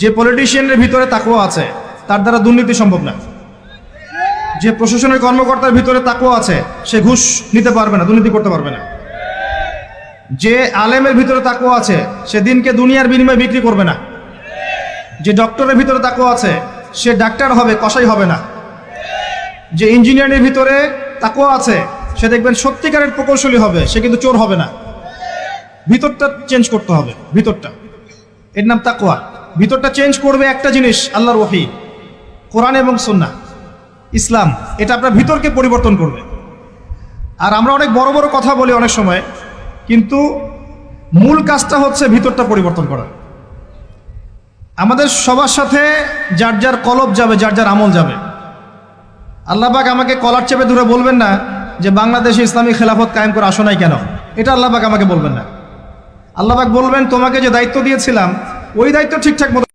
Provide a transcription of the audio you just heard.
যে পলিটিশিয়ানের ভিতরে তাকুয়া আছে, তার দ্বারা দুর্নীতি সম্ভব না। যে প্রশাসনের কর্মকর্তার ভিতরে তাকুয়া আছে, সে ঘুষ নিতে পারবে না, দুর্নীতি করতে পারবে না। যে আলেমের ভিতরে তাকুয়া আছে, সে দিনকে দুনিয়ার বিনিময়ে বিক্রি করবে না। যে ডক্টরের ভিতরে তাকুয়া আছে, সে ডাক্তার হবে কষাই হবে না। যে ইঞ্জিনিয়ারের ভিতরে তাকুয়া আছে, সে দেখবেন সত্যিকারের প্রকৌশলী হবে, সে কিন্তু চোর হবে না। ভিতরটা চেঞ্জ করতে হবে, ভিতরটা। এর নাম তাকুয়া ভিতরটা চেঞ্জ করবে একটা জিনিস, আল্লাহর ওহি। কোরআন এবং সুন্নাহ। ইসলাম, এটা আপনার ভিতরকে পরিবর্তন করবে। আর আমরা অনেক বড় বড় কথা বলি অনেক সময়, কিন্তু মূল কাজটা হচ্ছে ভিতরটা পরিবর্তন করা। আমাদের সবার সাথে যার যার কলব যাবে, যার যার আমল যাবে। আল্লাহবাক আমাকে কলার চেপে ধরে বলবেন না যে বাংলাদেশে ইসলামী খেলাফত কায়েম করে আসো নাই কেন? এটা আল্লাহবাক আমাকে বলবেন না। আল্লাহবাক বলবেন, তোমাকে যে দায়িত্ব দিয়েছিলাম ওই দায়িত্ব ঠিকঠাক মতো